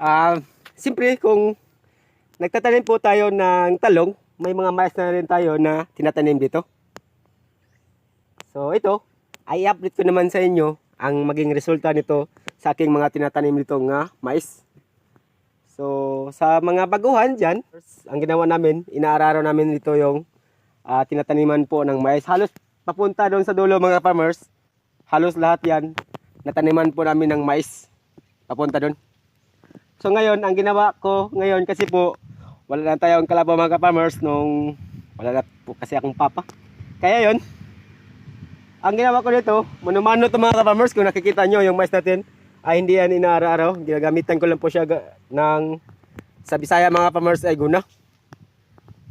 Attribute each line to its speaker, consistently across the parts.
Speaker 1: Ah, siyempre kung nagtatanim po tayo ng talong, may mga mais na rin tayo na tinatanim dito. So ito, ay update ko naman sa inyo ang maging resulta nito sa aking mga tinatanim dito nga mais. So sa mga baguhan dyan, ang ginawa namin, inaararo namin dito yung ah, tinataniman po ng mais. Halos papunta doon sa dulo mga farmers, halos lahat yan, nataniman po namin ng mais. Papunta doon. So ngayon, ang ginawa ko ngayon kasi po, wala na tayong kalabaw mga farmers nung wala na po kasi akong papa. Kaya yon ang ginawa ko dito, manumano to mga farmers kung nakikita nyo yung mais natin, ay hindi yan inaaraw-araw. Ginagamitan ko lang po siya ng sa Bisaya mga farmers ay guna.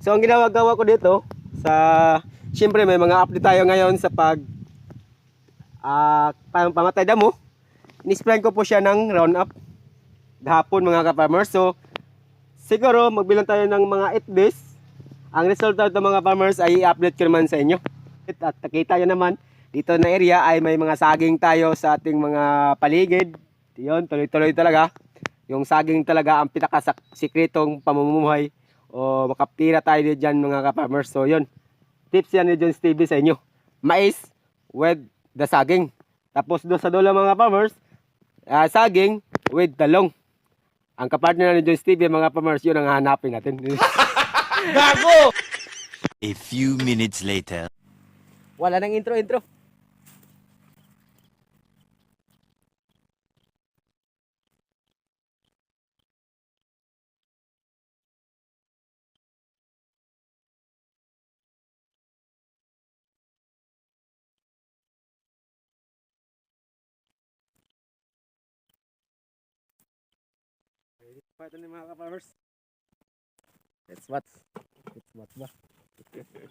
Speaker 1: So ang ginawa-gawa ko dito, sa Siyempre may mga update tayo ngayon sa pag pam- pamatay damo. Inispray ko po siya ng Roundup gahapon mga ka-farmers. So, siguro magbilang tayo ng mga 8 days. Ang resulta ng mga farmers ay i-update ko naman sa inyo. At nakita nyo naman, dito na area ay may mga saging tayo sa ating mga paligid. Yun, tuloy-tuloy talaga. Yung saging talaga ang pinakasikretong pamumuhay o makapira tayo dyan mga ka-farmers. So, yun. Tips yan ni John Stevie sa inyo. Mais with the saging. Tapos doon sa dulo mga farmers, ah, saging with talong. Ang kapartner ni John Stevie, mga farmers, yun ang hanapin natin.
Speaker 2: A few minutes later.
Speaker 1: Wala nang intro-intro. Ito ni mga ka-farmers. That's what. That's what ba?